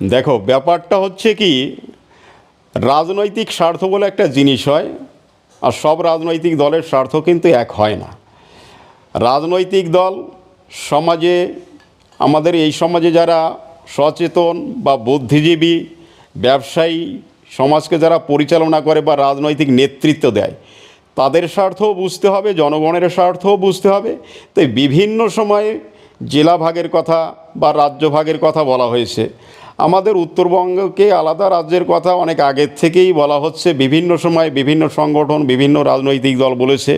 দেখো, ব্যাপারটা হচ্ছে কি, রাজনৈতিক স্বার্থ বলে একটা জিনিস হয়, আর সব রাজনৈতিক দলের স্বার্থ কিন্তু এক হয় না। রাজনৈতিক দল সমাজে, আমাদের এই সমাজে যারা সচেতন বা বুদ্ধিজীবী, ব্যবসায়ী, সমাজকে যারা পরিচালনা করে বা রাজনৈতিক নেতৃত্ব দেয়, তাদের স্বার্থও বুঝতে হবে, জনগণের স্বার্থও বুঝতে হবে। তাই বিভিন্ন সময়ে জেলা ভাগের কথা বা রাজ্য ভাগের কথা বলা হয়েছে। আমাদের উত্তরবঙ্গকে আলাদা রাজ্যের কথা অনেক আগের থেকেই বলা হচ্ছে। বিভিন্ন সময় বিভিন্ন সংগঠন, বিভিন্ন রাজনৈতিক দল বলেছে।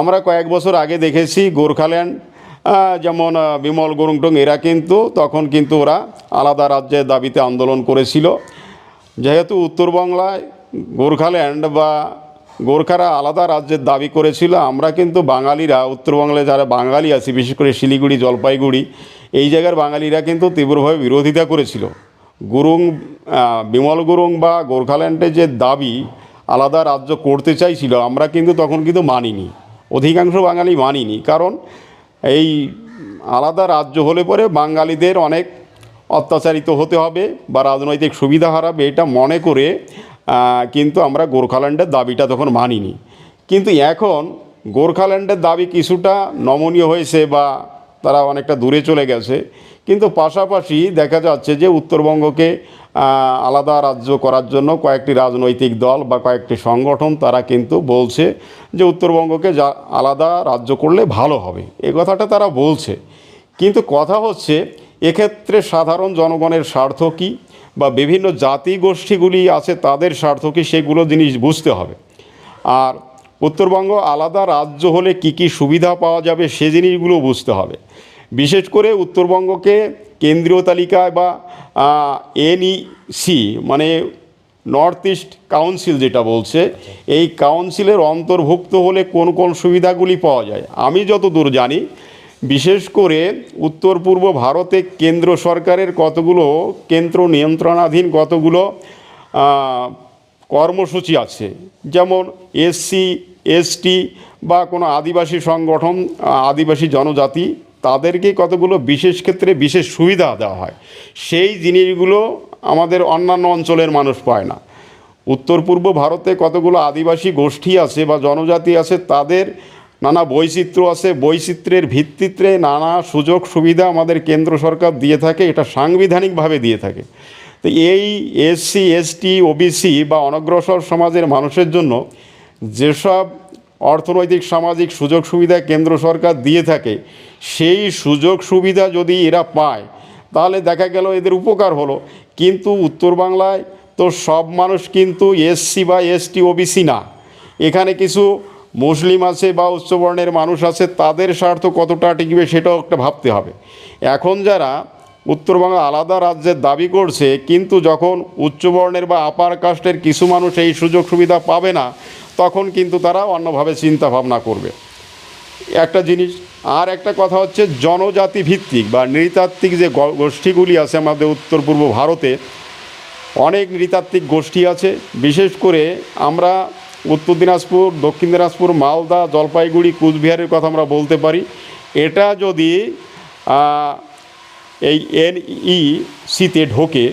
আমরা কয়েক বছর আগে দেখেছি গোর্খাল্যান্ড যেমন বিমল গুরুংটং, এরা কিন্তু তখন কিন্তু ওরা আলাদা রাজ্যের দাবিতে আন্দোলন করেছিল। যেহেতু উত্তরবাংলায় গোর্খাল্যান্ড বা গোর্খারা আলাদা রাজ্যের দাবি করেছিল। আমরা কিন্তু বাঙালিরা উত্তরবাংলায় যারা বাঙালি আছি, বিশেষ করে শিলিগুড়ি, জলপাইগুড়ি, এই জায়গার বাঙালিরা কিন্তু তীব্রভাবে বিরোধিতা করেছিল। গুরুং বিমল গুরুং বা গোর্খাল্যান্ডের যে দাবি আলাদা রাজ্য করতে চাইছিল, আমরা কিন্তু তখন কিন্তু মানিনি। অধিকাংশ বাঙালি মানিনি। কারণ এই আলাদা রাজ্য হলে পরে বাঙালিদের অনেক অত্যাচারিত হতে হবে বা রাজনৈতিক সুবিধা হারাবে, এটা মনে করে কিন্তু আমরা গোর্খাল্যান্ডের দাবিটা তখন মানিনি। কিন্তু এখন গোর্খাল্যান্ডের দাবি কিছুটা নমনীয় হয়েছে বা তারা অনেকটা দূরে চলে গেছে। কিন্তু পাশাপাশি দেখা যাচ্ছে যে উত্তরবঙ্গকে আলাদা রাজ্য করার জন্য কয়েকটি রাজনৈতিক দল বা কয়েকটি সংগঠন তারা কিন্তু বলছে যে উত্তরবঙ্গকে যা, আলাদা রাজ্য করলে ভালো হবে। এ কথাটা তারা বলছে। কিন্তু কথা হচ্ছে, এক্ষেত্রে সাধারণ জনগণের স্বার্থ কী? বা বিভিন্ন জাতি গোষ্ঠীগুলি আছে তাদের স্বার্থ কী সেগুলো জিনিস বুঝতে হবে। আর উত্তরবঙ্গ আলাদা রাজ্য হলে কি কি সুবিধা পাওয়া যাবে সে জিনিসগুলো বুঝতে হবে। বিশেষ করে উত্তরবঙ্গকে কেন্দ্রীয় তালিকায় বা এনইসি মানে নর্থ ইস্ট কাউন্সিল যেটা বলছে, এই কাউন্সিলের অন্তর্ভুক্ত হলে কোন কোন সুবিধাগুলি পাওয়া যায়। আমি যতদূর জানি বিশেষ করে উত্তর পূর্ব ভারতে কেন্দ্র সরকারের কতগুলো কেন্দ্র নিয়ন্ত্রণাধীন কতগুলো কর্মসূচি আছে? যেমন এসসি, এসটি বা কোনো আদিবাসী সংগঠন আদিবাসী জনজাতি, তাদেরকে কতগুলো বিশেষ ক্ষেত্রে বিশেষ সুবিধা দেওয়া হয়? সেই জিনিসগুলো আমাদের অন্যান্য অঞ্চলের মানুষ পায় না। উত্তর পূর্ব ভারতে কতগুলো আদিবাসী গোষ্ঠী আছে বা জনজাতি আছে, তাদের নানা বৈচিত্র্য আছে, বৈচিত্র্যের ভিত্তিতে নানা সুযোগ সুবিধা আমাদের কেন্দ্র সরকার দিয়ে থাকে, এটা সাংবিধানিকভাবে দিয়ে থাকে। তো এই এসসি, এসটি, ওবিসি বা অনগ্রসর সমাজের মানুষের জন্য যেসব অর্থনৈতিক, সামাজিক সুযোগ সুবিধা কেন্দ্র সরকার দিয়ে থাকে, সেই সুযোগ সুবিধা যদি এরা পায়, তাহলে দেখা গেল এদের উপকার হলো। কিন্তু উত্তর বাংলায় তো সব মানুষ কিন্তু এসসি বা এসটি, ওবিসি না। এখানে কিছু মুসলিম আছে বা উচ্চবর্ণের মানুষ আছে, তাদের স্বার্থ কতটা টিকবে সেটাও একটা ভাবতে হবে। এখন যারা উত্তরবঙ্গ আলাদা রাজ্যের দাবি করছে, কিন্তু যখন উচ্চবর্ণের বা আপার কাস্টের কিছু মানুষ এই সুযোগ সুবিধা পাবে না, তখন কিন্তু তারা অন্যভাবে চিন্তা ভাবনা করবে। একটা জিনিস, আর একটা কথা হচ্ছে জনজাতি ভিত্তিক বা নৃতাত্ত্বিক যে গোষ্ঠীগুলি আছে আমাদের উত্তর পূর্ব ভারতে, অনেক নৃতাত্ত্বিক গোষ্ঠী আছে। বিশেষ করে আমরা উত্তর দিনাজপুর, দক্ষিণ দিনাজপুর, মালদা, জলপাইগুড়ি, কুচবিহারের কথা আমরা বলতে পারি। এটা যদি এই এনই সিতে ঢোকে,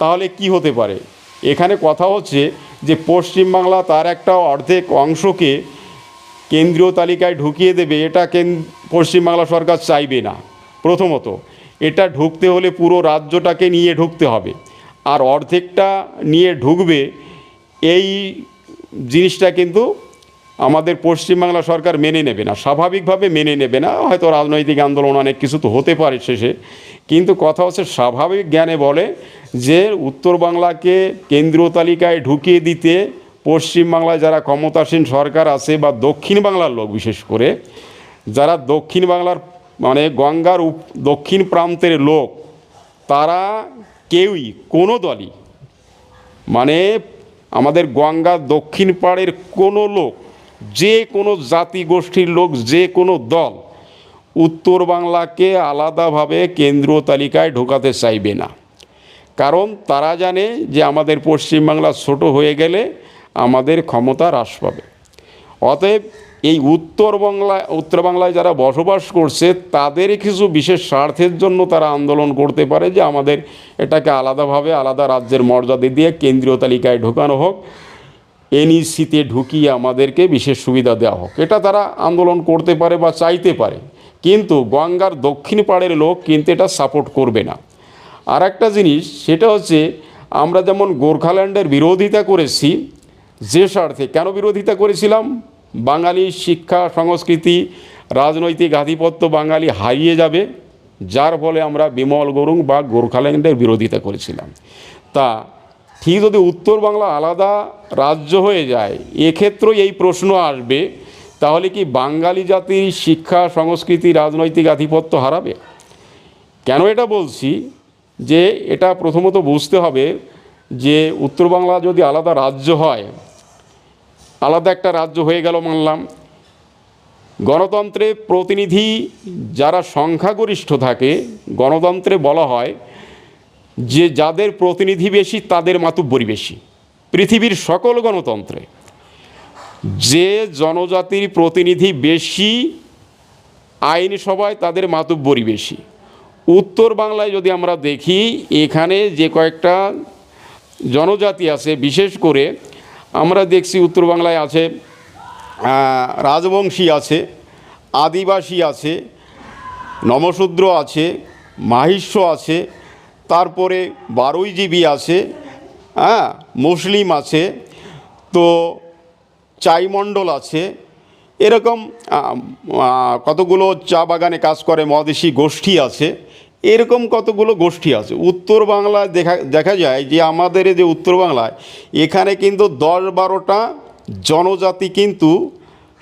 তাহলে কি হতে পারে? এখানে কথা হচ্ছে যে পশ্চিমবাংলা তার একটা অর্ধেক অংশকে কেন্দ্রীয় তালিকায় ঢুকিয়ে দেবে, এটা পশ্চিমবাংলা সরকার চাইবে না। প্রথমত, এটা ঢুকতে হলে পুরো রাজ্যটাকে নিয়ে ঢুকতে হবে। আর অর্ধেকটা নিয়ে ঢুকবে এই জিনিসটা কিন্তু আমাদের পশ্চিমবাংলা সরকার মেনে নেবে না, স্বাভাবিকভাবে মেনে নেবে না, হয়তো রাজনৈতিক আন্দোলন অনেক কিছু তো হতে পারে শেষে। কিন্তু কথা হচ্ছে স্বাভাবিক জ্ঞানে বলে যে উত্তর বাংলাকে কেন্দ্রীয় তালিকায় ঢুকিয়ে দিতে পশ্চিমবাংলায় যারা ক্ষমতাসীন সরকার আছে বা দক্ষিণ বাংলার লোক বিশেষ করে, যারা দক্ষিণ বাংলার মানে গঙ্গার দক্ষিণ প্রান্তের লোক, তারা কেউই কোনো দলই মানে আমাদের গঙ্গা দক্ষিণ পাড়ের কোনো লোক, যে কোনো জাতি গোষ্ঠীর লোক, যে কোনো দল উত্তর বাংলাকে আলাদাভাবে কেন্দ্রীয় তালিকায় ঢোকাতে চাইবে না। কারণ তারা জানে যে আমাদের পশ্চিমবাংলা ছোট হয়ে গেলে আমাদের ক্ষমতা হ্রাস পাবে। অতএব এই উত্তর বাংলায় উত্তর বাংলায় যারা বসবাস করছে তাদের কিছু বিশেষ স্বার্থের জন্য তারা আন্দোলন করতে পারে যে আমাদের এটাকে আলাদাভাবে আলাদা রাজ্যের মর্যাদা দিয়ে কেন্দ্রীয় তালিকায় ঢোকানো হোক। এনইসিতে ঢুকিয়ে আমাদেরকে বিশেষ সুবিধা দেওয়া হোক। এটা তারা আন্দোলন করতে পারে বা চাইতে পারে। কিন্তু গঙ্গার দক্ষিণ পাড়ের লোক কিন্তু এটা সাপোর্ট করবে না। আর একটা জিনিস, সেটা হচ্ছে আমরা যেমন গোর্খাল্যান্ডের বিরোধিতা করেছি, যে স্বার্থে, কেন বিরোধিতা করেছিলাম? বাঙালি শিক্ষা, সংস্কৃতি, রাজনৈতিক আধিপত্য বাঙালি হারিয়ে যাবে, যার ফলে আমরা বিমল গরুং বা গোর্খাল্যান্ডের বিরোধিতা করেছিলাম। তা ঠিক যদি উত্তর বাংলা আলাদা রাজ্য হয়ে যায়, এক্ষেত্রেও এই প্রশ্ন আসবে, তাহলে কি বাঙালি জাতির শিক্ষা, সংস্কৃতি, রাজনৈতিক আধিপত্য হারাবে? কেন এটা বলছি? যে এটা প্রথমত বুঝতে হবে যে উত্তর বাংলা যদি আলাদা রাজ্য হয় আলাদা একটা রাজ্য হয়ে গেল মানলাম। গণতন্ত্রে প্রতিনিধি যারা সংখ্যাগরিষ্ঠ থাকে, গণতন্ত্রে বলা হয় যে যাদের প্রতিনিধি বেশি, তাদের মাতুব্বরি বেশি। পৃথিবীর সকল গণতন্ত্রে যে জনজাতির প্রতিনিধি বেশি, আইনসভায় তাদের মাতুব্বরি বেশি। উত্তর বাংলায় যদি আমরা দেখি, এখানে যে কয়েকটা জনজাতি আছে, বিশেষ করে আমরা দেখছি উত্তর বাংলায় আছে রাজবংশী আছে, আদিবাসী আছে, নমশূদ্র আছে মাহিষ্য আছে, তারপরে বারুইজীবী আছে হ্যাঁ মুসলিম আছে, তো চাইমণ্ডল আছে, এরকম কতগুলো চা বাগানে কাজ করে মদেশি গোষ্ঠী আছে এরকম কতগুলো গোষ্ঠী আছে? উত্তর বাংলায় দেখা দেখা যায় যে আমাদের যে উত্তর বাংলায়, এখানে কিন্তু দশ বারোটা জনজাতি কিন্তু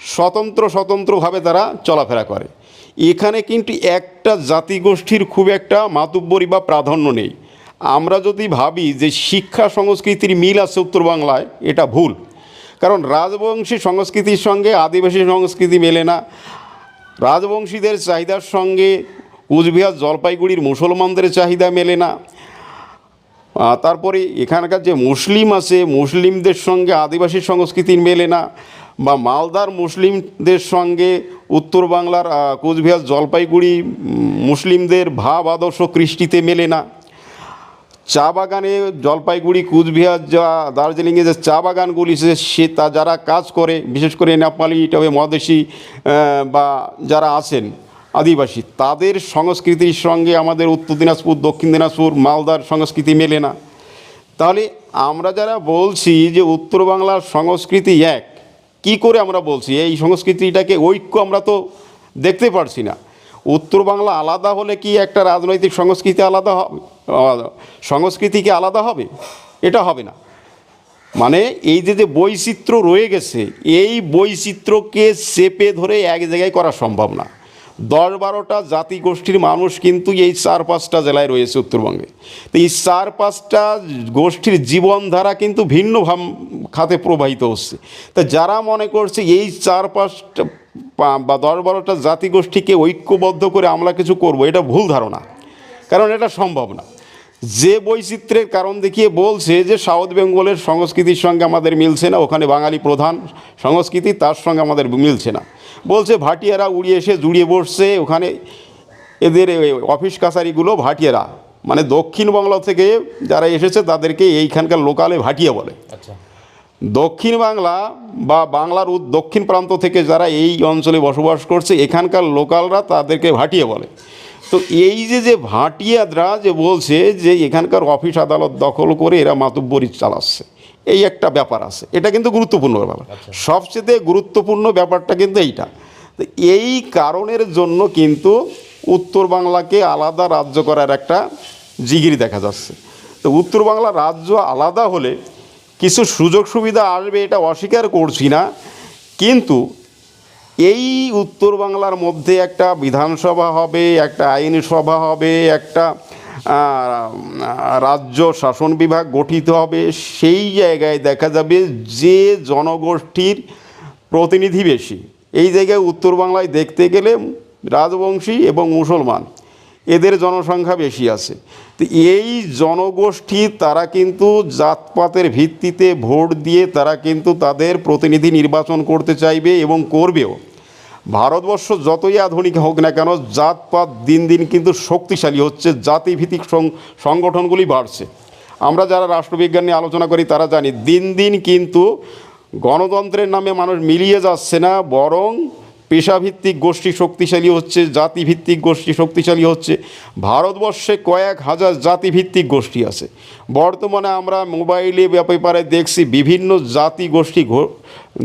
স্বতন্ত্র স্বতন্ত্রভাবে তারা চলাফেরা করে। এখানে কিন্তু একটা জাতিগোষ্ঠীর খুব একটা মাতুব্বরি বা প্রাধান্য নেই। আমরা যদি ভাবি যে শিক্ষা সংস্কৃতির মিল আছে উত্তর বাংলায়, এটা ভুল। কারণ রাজবংশী সংস্কৃতির সঙ্গে আদিবাসী সংস্কৃতি মেলে না। রাজবংশীদের চাহিদার সঙ্গে কুচবিহার জলপাইগুড়ির মুসলমানদের চাহিদা মেলে না। তারপরে এখানকার যে মুসলিম আছে, মুসলিমদের সঙ্গে আদিবাসী সংস্কৃতি মেলে না বা মালদার মুসলিমদের সঙ্গে উত্তর বাংলার কোচবিহার জলপাইগুড়ি মুসলিমদের ভাব, আদর্শ, কৃষ্টিতে মেলে না। চা বাগানে জলপাইগুড়ি, কুচবিহার যা দার্জিলিংয়ে যে চা বাগানগুলি সে সে তা যারা কাজ করে, বিশেষ করে নেপালি, তবে মদেশি বা যারা আছেন আদিবাসী। তাদের সংস্কৃতির সঙ্গে আমাদের উত্তর দিনাজপুর, দক্ষিণ দিনাজপুর, মালদার সংস্কৃতি মেলে না। তাহলে আমরা যারা বলছি যে উত্তর বাংলার সংস্কৃতি এক, কি করে আমরা বলছি? এই সংস্কৃতিটাকে ঐক্য আমরা তো দেখতে পারছি না। উত্তর বাংলা আলাদা হলে কি একটা রাজনৈতিক সংস্কৃতি আলাদা হবে? সংস্কৃতি কি আলাদা হবে? এটা হবে না। মানে এই যে যে বৈচিত্র্য রয়ে গেছে, এই বৈচিত্র্যকে চেপে ধরে এক জায়গায় করা সম্ভব না। দশ বারোটা জাতি গোষ্ঠীর মানুষ কিন্তু এই চার পাঁচটা জেলায় রয়েছে উত্তরবঙ্গে। তো এই চার পাঁচটা গোষ্ঠীর জীবনধারা কিন্তু ভিন্ন খাতে প্রবাহিত হচ্ছে। তা যারা মনে করছে এই চার পাঁচটা বা দশ বারোটা জাতিগোষ্ঠীকে ঐক্যবদ্ধ করে আমরা কিছু করব, এটা ভুল ধারণা। কারণ এটা সম্ভব না। যে বৈচিত্র্যের কারণ দেখিয়ে বলছে যে সাউথ বেঙ্গলের সংস্কৃতির সঙ্গে আমাদের মিলছে না ওখানে বাঙালি প্রধান সংস্কৃতি তার সঙ্গে আমাদের মিলছে না। বলছে ভাটিয়ারা উড়িয়ে এসে জুড়িয়ে বসছে ওখানে এদের অফিস কাছারিগুলো ভাটিয়ারা। মানে দক্ষিণ বাংলা থেকে যারা এসেছে তাদেরকে এইখানকার লোকালে ভাটিয়া বলে। আচ্ছা। দক্ষিণ বাংলা বা বাংলার দক্ষিণ প্রান্ত থেকে যারা এই অঞ্চলে বসবাস করছে এখানকার লোকালরা তাদেরকে ভাটিয়ে বলে। তো এই যে যে ভাটিয়াদরা যে বলছে যে এখানকার অফিস আদালত দখল করে এরা মাতুব্বরি চালাচ্ছে এই একটা ব্যাপার আছে। এটা কিন্তু গুরুত্বপূর্ণ ব্যাপার। সবচেয়ে গুরুত্বপূর্ণ ব্যাপারটা কিন্তু এইটা। তো এই কারণের জন্য কিন্তু উত্তর বাংলাকে আলাদা রাজ্য করার একটা জিগিরি দেখা যাচ্ছে। তো উত্তর বাংলা রাজ্য আলাদা হলে কিছু সুযোগ সুবিধা আসবে এটা অস্বীকার করছি না কিন্তু এই উত্তর বাংলার মধ্যে একটা বিধানসভা হবে, একটা আইনসভা হবে, একটা রাজ্য শাসন বিভাগ গঠিত হবে, সেই জায়গায় দেখা যাবে যে জনগোষ্ঠীর প্রতিনিধি বেশি। এই জায়গায় উত্তর বাংলায় দেখতে গেলে রাজবংশী এবং মুসলমান। এদের জনসংখ্যা বেশি আছে। তো এই জনগোষ্ঠী তারা কিন্তু জাতপাতের ভিত্তিতে ভোট দিয়ে তারা কিন্তু তাদের প্রতিনিধি নির্বাচন করতে চাইবে এবং করবেও। ভারতবর্ষ যতই আধুনিক হোক না কেন, জাতপাত দিন দিন কিন্তু শক্তিশালী হচ্ছে, জাতিভিত্তিক সংগঠনগুলি বাড়ছে। আমরা যারা রাষ্ট্রবিজ্ঞান নিয়ে আলোচনা করি, তারা জানি দিন দিন কিন্তু গণতন্ত্রের নামে মানুষ মিলিয়ে যাচ্ছে না, বরং পেশাভিত্তিক গোষ্ঠী শক্তিশালী হচ্ছে, জাতিভিত্তিক গোষ্ঠী শক্তিশালী হচ্ছে। ভারতবর্ষে কয়েক হাজার জাতিভিত্তিক গোষ্ঠী আছে। বর্তমানে আমরা মোবাইলে ব্যাপারে দেখছি বিভিন্ন জাতি গোষ্ঠী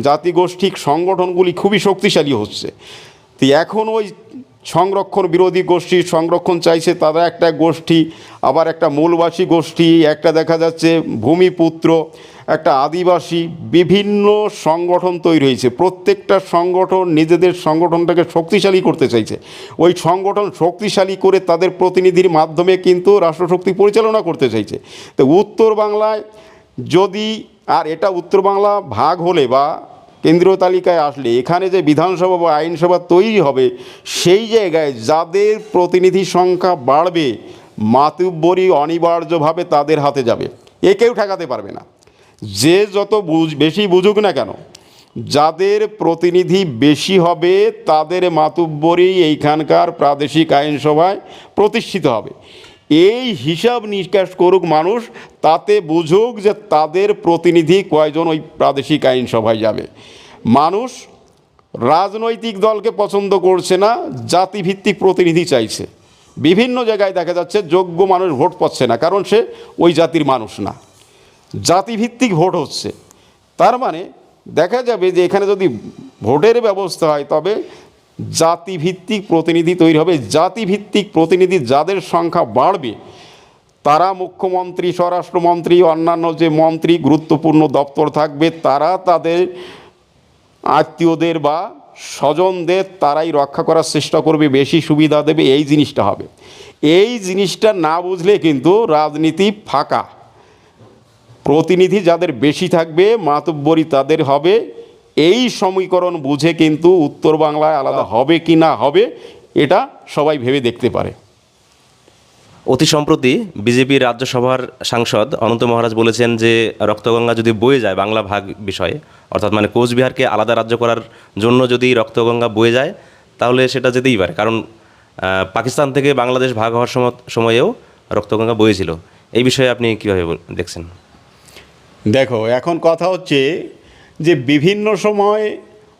জাতিগোষ্ঠীর সংগঠনগুলি খুবই শক্তিশালী হচ্ছে। তো এখন ওই সংরক্ষণ বিরোধী গোষ্ঠী সংরক্ষণ চাইছে, তারা একটা গোষ্ঠী, আবার একটা মূলবাসী গোষ্ঠী, একটা দেখা যাচ্ছে ভূমিপুত্র একটা আদিবাসী বিভিন্ন সংগঠন তৈরি হয়েছে। প্রত্যেকটা সংগঠন নিজেদের সংগঠনটাকে শক্তিশালী করতে চাইছে। ওই সংগঠন শক্তিশালী করে তাদের প্রতিনিধির মাধ্যমে কিন্তু রাষ্ট্রশক্তি পরিচালনা করতে চাইছে। তো উত্তর বাংলায় যদি, আর এটা উত্তর বাংলা ভাগ হলে বা কেন্দ্রীয় তালিকায় আসলে, এখানে যে বিধানসভা বা আইনসভা তৈরি হবে, সেই জায়গায় যাদের প্রতিনিধি সংখ্যা বাড়বে, মাতুব্বরি অনিবার্যভাবে তাদের হাতে যাবে। এ কেউ ঠেকাতে পারবে না। যে যত বেশি বুঝুক না কেন, যাদের প্রতিনিধি বেশি হবে, তাদের মাতুব্বরি এইখানকার প্রাদেশিক আইনসভায় প্রতিষ্ঠিত হবে। এই হিসাব নিকাশ করুক মানুষ, তাতে বুঝুক যে তাদের প্রতিনিধি কয়জন ওই প্রাদেশিক আইনসভায় যাবে। মানুষ রাজনৈতিক দলকে পছন্দ করছে না, জাতিভিত্তিক প্রতিনিধি চাইছে। বিভিন্ন জায়গায় দেখা যাচ্ছে যোগ্য মানুষ ভোট পাচ্ছে না, কারণ সে ওই জাতির মানুষ না। জাতিভিত্তিক ভোট হচ্ছে। তার মানে দেখা যাবে যে এখানে যদি ভোটের ব্যবস্থা হয়, তবে জাতিভিত্তিক প্রতিনিধি তৈরি হবে। জাতিভিত্তিক প্রতিনিধি যাদের সংখ্যা বাড়বে, তারা মুখ্যমন্ত্রী, স্বরাষ্ট্রমন্ত্রী, অন্যান্য যে মন্ত্রী, গুরুত্বপূর্ণ দপ্তর থাকবে, তারা তাদের আত্মীয়দের বা স্বজনদের তারাই রক্ষা করার চেষ্টা করবে, বেশি সুবিধা দেবে, এই জিনিসটা হবে। এই জিনিসটা না বুঝলে কিন্তু রাজনীতি ফাঁকা। প্রতিনিধি যাদের বেশি থাকবে, মাতব্বরি তাদের হবে। এই সমীকরণ বুঝে কিন্তু উত্তর বাংলায় আলাদা হবে কি না হবে, এটা সবাই ভেবে দেখতে পারে। অতি সম্প্রতি বিজেপির রাজ্যসভার সাংসদ অনন্ত মহারাজ বলেছেন যে, রক্তগঙ্গা যদি বয়ে যায় বাংলা ভাগ বিষয়ে, অর্থাৎ মানে কোচবিহারকে আলাদা রাজ্য করার জন্য যদি রক্তগঙ্গা বয়ে যায়, তাহলে সেটা যেতেই পারে। কারণ পাকিস্তান থেকে বাংলাদেশ ভাগ হওয়ার সময় সময়েও রক্তগঙ্গা বয়েছিল। এই বিষয়ে আপনি কীভাবে দেখছেন? দেখো, এখন কথা হচ্ছে যে বিভিন্ন সময়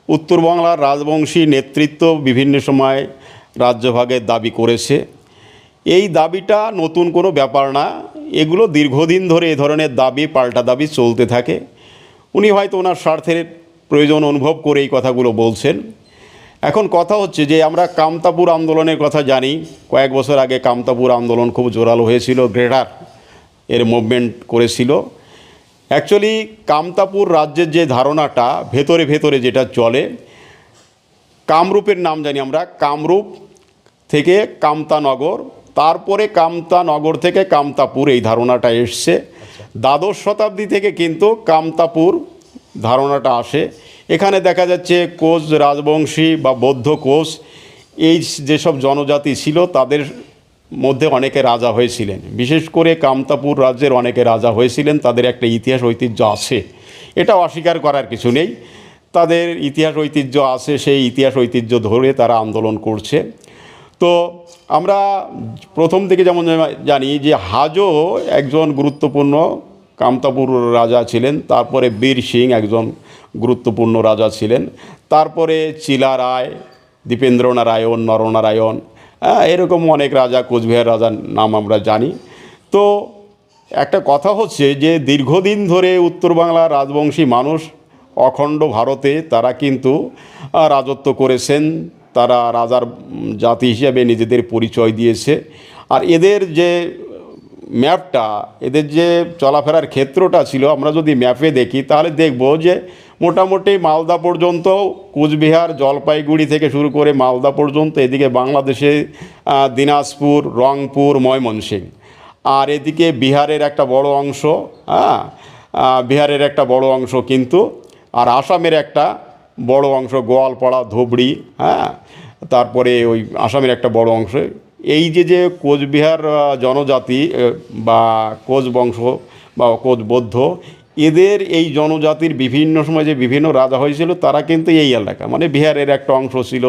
উত্তরবাংলার রাজবংশী নেতৃত্ব বিভিন্ন সময় রাজ্যভাগের দাবি করেছে। এই দাবিটা নতুন কোনো ব্যাপার না। এগুলো দীর্ঘদিন ধরে এ ধরনের দাবি, পাল্টা দাবি চলতে থাকে। উনি হয়তো ওনার স্বার্থের প্রয়োজন অনুভব করে এই কথাগুলো বলছেন। এখন কথা হচ্ছে যে আমরা কামতাপুর আন্দোলনের কথা জানি। কয়েক বছর আগে কামতাপুর আন্দোলন খুব জোরালো হয়েছিল, গ্রেটার এর মুভমেন্ট করেছিল। অ্যাকচুয়ালি কামতাপুর রাজ্যের যে ধারণাটা ভেতরে ভেতরে যেটা চলে কামরূপের নাম জানি আমরা কামরূপ থেকে কামতানগর তারপরে কামতানগর থেকে কামতাপুর এই ধারণাটা এসছে। দ্বাদশ শতাব্দী থেকে কিন্তু কামতাপুর ধারণাটা আসে। এখানে দেখা যাচ্ছে কোচ রাজবংশী বা বৌদ্ধ কোচ এই যেসব জনজাতি ছিল তাদের মধ্যে অনেকে রাজা হয়েছিলেন। বিশেষ করে কামতাপুর রাজ্যের অনেকে রাজা হয়েছিলেন, তাদের একটা ইতিহাস ঐতিহ্য আছে। এটা অস্বীকার করার কিছু নেই। তাদের ইতিহাস ঐতিহ্য আছে, সেই ইতিহাস ঐতিহ্য ধরে তারা আন্দোলন করছে। তো আমরা প্রথম থেকে যেমন জানি যে হাজো একজন গুরুত্বপূর্ণ কামতাপুর রাজা ছিলেন, তারপরে বীর সিং একজন গুরুত্বপূর্ণ রাজা ছিলেন, তারপরে চিলা রায় দীপেন্দ্র নারায়ণ নরনারায়ণ এরকম অনেক রাজা, কোচবিহার রাজার নাম আমরা জানি। তো একটা কথা হচ্ছে যে, দীর্ঘদিন ধরে উত্তর বাংলার রাজবংশী মানুষ অখণ্ড ভারতে তারা কিন্তু রাজত্ব করেছেন। তারা রাজার জাতি হিসেবে নিজেদের পরিচয় দিয়েছে। আর এদের যে ম্যাপটা, এদের যে চলাফেরার ক্ষেত্রটা ছিল, আমরা যদি ম্যাপে দেখি, তাহলে দেখব যে মোটামুটি মালদা পর্যন্ত, কুচবিহার, জলপাইগুড়ি থেকে শুরু করে মালদা পর্যন্ত, এদিকে বাংলাদেশে দিনাজপুর, রংপুর, ময়মনসিংহ। আর এদিকে বিহারের একটা বড় অংশ হ্যাঁ বিহারের একটা বড় অংশ কিন্তু, আর আসামের একটা বড় অংশ গোয়ালপাড়া, ধুবড়ি হ্যাঁ তারপরে ওই আসামের একটা বড় অংশ। এই যে যে কোচবিহার জনজাতি বা কোচ বংশ বা কোচ বৌদ্ধ এদের এই জনজাতির বিভিন্ন সময় যে বিভিন্ন রাজা হয়েছিল, তারা কিন্তু এই এলাকা মানে বিহারের একটা অংশ ছিল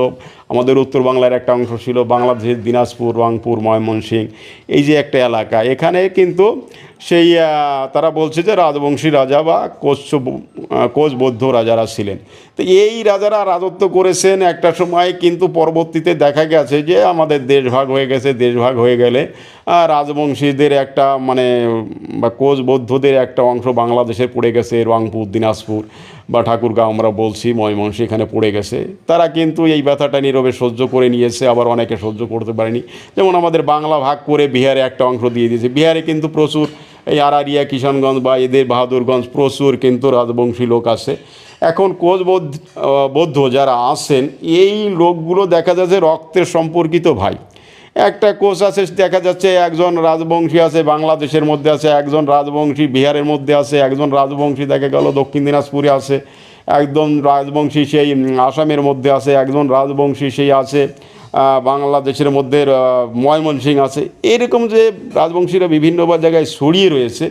আমাদের উত্তর বাংলার একটা অংশ ছিল বাংলাদেশের দিনাজপুর, রংপুর, ময়মনসিংহ, এই যে একটা এলাকা। এখানে কিন্তু সেই তারা বলছে যে রাজবংশী রাজা বা কোচ কোচ বৌদ্ধ রাজারা ছিলেন। তো এই রাজারা রাজত্ব করেছেন একটা সময় কিন্তু পরবর্তীতে দেখা গেছে যে আমাদের দেশভাগ হয়ে গেছে দেশভাগ হয়ে গেলে রাজবংশীদের একটা মানে বা কোচ বৌদ্ধদের একটা অংশ বাংলাদেশে পড়ে গেছে, রংপুর, দিনাজপুর। বা ঠাকুরগাঁও আমরা বলছি, ময়মনসিংহ এখানে পড়ে গেছে। তারা কিন্তু এই ব্যথাটা নীরবে সহ্য করে নিয়েছে, আবার অনেকে সহ্য করতে পারেনি। যেমন আমাদের বাংলা ভাগ করে বিহারে একটা অংশ দিয়ে দিয়েছে। বিহারে কিন্তু প্রচুর এই আরারিয়া কিষানগঞ্জ বা এদের বাহাদুরগঞ্জ প্রচুর কিন্তু রাজবংশী লোক আছে। এখন কোচ বৌদ্ধ যারা আছেন, এই লোকগুলো দেখা যাচ্ছে রক্তের সম্পর্কিত ভাই। একটা কোচ আছে, দেখা যাচ্ছে একজন রাজবংশী আছে, বাংলাদেশের মধ্যে আছে, একজন রাজবংশী বিহারের মধ্যে আছে, একজন রাজবংশী দেখা গেল দক্ষিণ দিনাজপুরে আছে, একজন রাজবংশী সেই আসামের মধ্যে আছে, একজন রাজবংশী সেই আছে বাংলাদেশের মধ্যে ময়মনসিং আছে। এরকম যে রাজবংশীরা বিভিন্ন জায়গায় ছড়িয়ে রয়েছে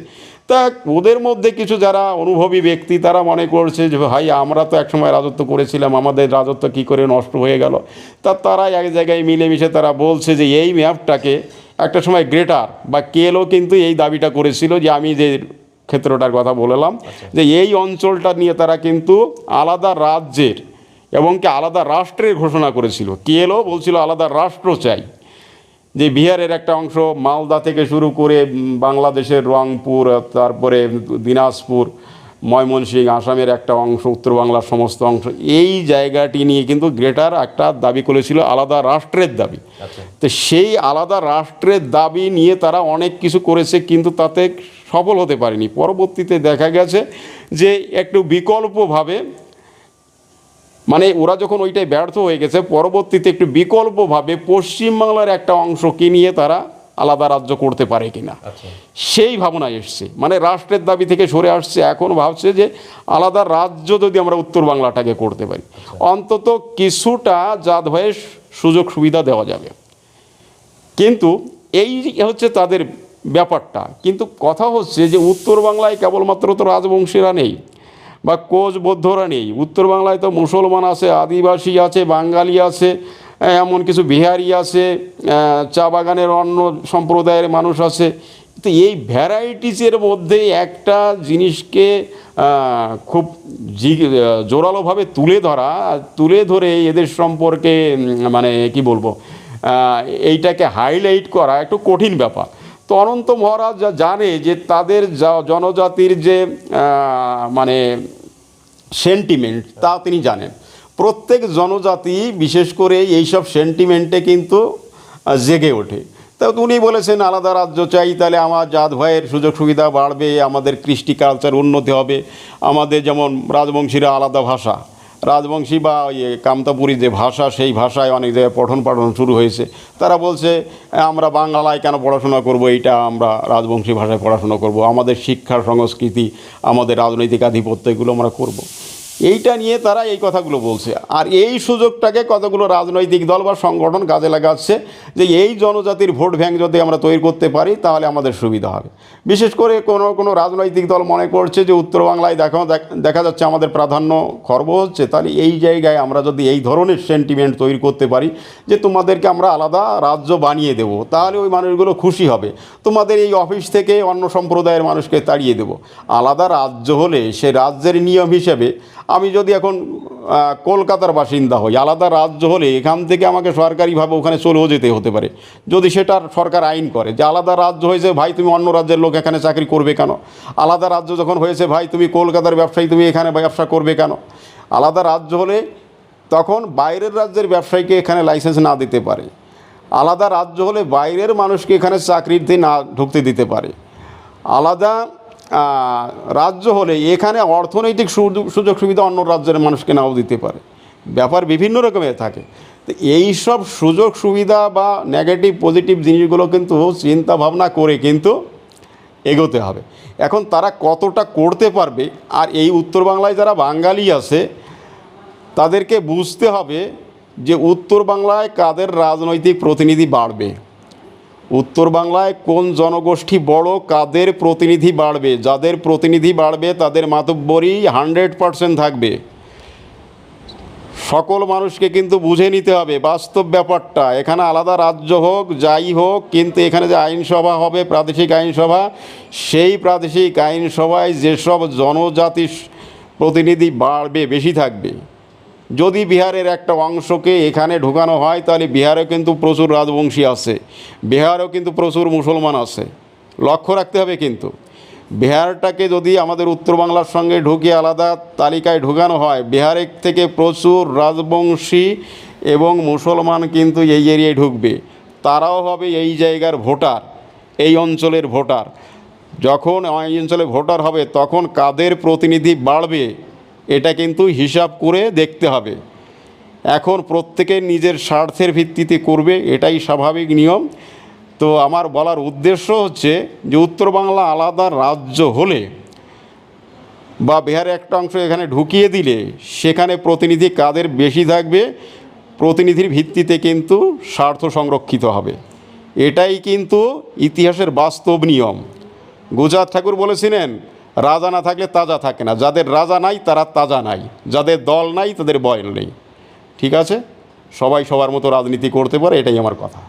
তা ওদের মধ্যে কিছু যারা অনুভবী ব্যক্তি তারা মনে করছে যে ভাই আমরা তো একসময় রাজত্ব করেছিলাম আমাদের রাজত্ব কী করে নষ্ট হয়ে গেল? তা তারা এক জায়গায় মিলেমিশে তারা বলছে যে এই ম্যাপটাকে একটা সময় গ্রেটার বা কেলও কিন্তু এই দাবিটা করেছিল যে আমি যে ক্ষেত্রটার কথা বললাম যে এই অঞ্চলটা নিয়ে তারা কিন্তু আলাদা রাজ্যের এবং কি আলাদা রাষ্ট্রের ঘোষণা করেছিল। কেলও বলছিল আলাদা রাষ্ট্র চাই। যে বিহারের একটা অংশ মালদা থেকে শুরু করে বাংলাদেশের রংপুর তারপরে দিনাজপুর ময়মনসিংহ আসামের একটা অংশ উত্তর বাংলার সমস্ত অংশ এই জায়গাটি নিয়ে কিন্তু গ্রেটার একটা দাবি করেছিল আলাদা রাষ্ট্রের দাবি। তো সেই আলাদা রাষ্ট্রের দাবি নিয়ে তারা অনেক কিছু করেছে কিন্তু তাতে সফল হতে পারেনি। পরবর্তীতে দেখা গেছে যে একটু বিকল্পভাবে মানে ওরা যখন ওইটাই ব্যর্থ হয়ে গেছে পরবর্তীতে একটু বিকল্পভাবে পশ্চিমবাংলার একটা অংশকে নিয়ে তারা আলাদা রাজ্য করতে পারে কিনা? সেই ভাবনা এসছে। মানে রাষ্ট্রের দাবি থেকে সরে আসছে এখন ভাবছে যে আলাদা রাজ্য যদি আমরা উত্তর বাংলাটাকে করতে পারি। অন্তত কিছুটা জাত হয়ে সুযোগ সুবিধা দেওয়া যাবে। কিন্তু এই হচ্ছে তাদের ব্যাপারটা। কিন্তু কথা হচ্ছে যে উত্তর বাংলায় কেবলমাত্র তো রাজবংশীরা নেই। বা কোচ বৌদ্ধরা নেই। উত্তর বাংলায় তো মুসলমান আছে, আদিবাসী আছে, বাঙালি আছে এমন কিছু বিহারি আছে চা বাগানের অন্য সম্প্রদায়ের মানুষ আছে। তো এই ভ্যারাইটিসের মধ্যে একটা জিনিসকে খুব জোরালোভাবে তুলে ধরা, তুলে ধরে এদের সম্পর্কে মানে কি বলব এইটাকে হাইলাইট করা একটু কঠিন ব্যাপার। তো অনন্ত মহারাজ যা জানে যে তাদের জনজাতির যে মানে সেন্টিমেন্ট তা তিনি জানেন। প্রত্যেক জনজাতি, বিশেষ করে এইসব সেন্টিমেন্টে কিন্তু জেগে ওঠে। তা উনি বলেছেন, আলাদা রাজ্য চাই, তাহলে আমার জাত ভাইয়ের সুযোগ সুবিধা বাড়বে, আমাদের কৃষ্টি কালচার উন্নতি হবে, আমাদের যেমন রাজবংশীরা আলাদা ভাষা। রাজবংশী বা ইয়ে কামতাপুরী যে ভাষা, সেই ভাষায় অনেক জায়গায় পঠন পাঠন শুরু হয়েছে। তারা বলছে, আমরা বাংলায় কেন পড়াশোনা করব? এইটা আমরা রাজবংশী ভাষায় পড়াশোনা করব। আমাদের শিক্ষা, সংস্কৃতি, আমাদের রাজনৈতিক আধিপত্য এগুলো আমরা করব। এইটা নিয়ে তারা এই কথাগুলো বলছে। আর এই সুযোগটাকে কতগুলো রাজনৈতিক দল বা সংগঠন কাজে লাগাচ্ছে যে এই জনজাতির ভোট ব্যাংক যদি আমরা তৈরি করতে পারি, তাহলে আমাদের সুবিধা হবে। বিশেষ করে কোনো কোনো রাজনৈতিক দল মনে করছে যে উত্তর বাংলায় দেখা দেখা যাচ্ছে আমাদের প্রাধান্য খর্ব হচ্ছে, তাহলে এই জায়গায় আমরা যদি এই ধরনের সেন্টিমেন্ট তৈরি করতে পারি যে তোমাদেরকে আমরা আলাদা রাজ্য বানিয়ে দেব, তাহলে ওই মানুষগুলো খুশি হবে। তোমাদের এই অফিস থেকে অন্য সম্প্রদায়ের মানুষকে তাড়িয়ে দেব। আলাদা রাজ্য হলে সে রাজ্যের নিয়ম হিসেবে আমি যদি এখন কলকাতার বাসিন্দা হই, আলাদা রাজ্য হলে এখান থেকে আমাকে সরকারিভাবে ওখানে চলেও যেতে হতে পারে। যদি সেটার সরকার আইন করে যে আলাদা রাজ্য হয়েছে, ভাই তুমি অন্য রাজ্যের লোক এখানে চাকরি করবে কেন? আলাদা রাজ্য যখন হয়েছে, ভাই তুমি কলকাতার ব্যবসায়ী, তুমি এখানে ব্যবসা করবে কেন? আলাদা রাজ্য হলে তখন বাইরের রাজ্যের ব্যবসায়ীকে এখানে লাইসেন্স না দিতে পারে। আলাদা রাজ্য হলে বাইরের মানুষকে এখানে চাকরিতে না ঢুকতে দিতে পারে। আলাদা রাজ্য হলে এখানে অর্থনৈতিক সুযোগ সুবিধা অন্য রাজ্যের মানুষকে নাও দিতে পারে। ব্যাপার বিভিন্ন রকমের থাকে। তো এই সব সুযোগ সুবিধা বা নেগেটিভ পজিটিভ জিনিসগুলো কিন্তু চিন্তা ভাবনা করে কিন্তু এগোতে হবে। এখন তারা কতটা করতে পারবে? আর এই উত্তর বাংলায় যারা বাঙালি আছে, তাদেরকে বুঝতে হবে যে উত্তর বাংলায় কাদের রাজনৈতিক প্রতিনিধি বাড়বে। উত্তর বাংলায় কোন জনগোষ্ঠী বড়, কাদের প্রতিনিধি বাড়বে? যাদের প্রতিনিধি বাড়বে, তাদের মাতব্বরই হান্ড্রেড পারসেন্ট থাকবে। সকল মানুষকে কিন্তু বুঝে নিতে হবে বাস্তব ব্যাপারটা। এখানে আলাদা রাজ্য হোক, যাই হোক, কিন্তু এখানে যে আইনসভা হবে, প্রাদেশিক আইনসভা, সেই প্রাদেশিক আইনসভায় যেসব জনজাতি স- প্রতিনিধি বাড়বে, বেশি থাকবে। যদি বিহারের একটা অংশকে এখানে ঢোকানো হয়, তাহলে বিহারেও কিন্তু প্রচুর রাজবংশী আছে। বিহারেও কিন্তু প্রচুর মুসলমান আছে। লক্ষ্য রাখতে হবে কিন্তু, বিহারটাকে যদি আমাদের উত্তর বাংলার সঙ্গে ঢুকিয়ে আলাদা তালিকায় ঢোকানো হয় বিহারের থেকে প্রচুর রাজবংশী এবং মুসলমান কিন্তু এই এরিয়ায় ঢুকবে। তারাও হবে এই জায়গার ভোটার, এই অঞ্চলের ভোটার। যখন এই অঞ্চলে ভোটার হবে, তখন কাদের প্রতিনিধি বাড়বে? এটা কিন্তু হিসাব করে দেখতে হবে। এখন প্রত্যেকে নিজের স্বার্থের ভিত্তিতে করবে, এটাই স্বাভাবিক নিয়ম। তো আমার বলার উদ্দেশ্য হচ্ছে যে উত্তর বাংলা আলাদা রাজ্য হলে বা বিহারের একটা অংশ এখানে ঢুকিয়ে দিলে সেখানে প্রতিনিধি কাদের বেশি থাকবে, প্রতিনিধির ভিত্তিতে কিন্তু স্বার্থ সংরক্ষিত হবে। এটাই কিন্তু ইতিহাসের বাস্তব নিয়ম। গুজরাট ঠাকুর বলেছিলেন রাজা না থাকলে তাজা থাকে না। যাদের রাজা নাই, তারা তাজা নাই। যাদের দল নাই, তাদের বয়ন নেই। ঠিক আছে? সবাই সবার মতো রাজনীতি করতে পারে, এটাই আমার কথা।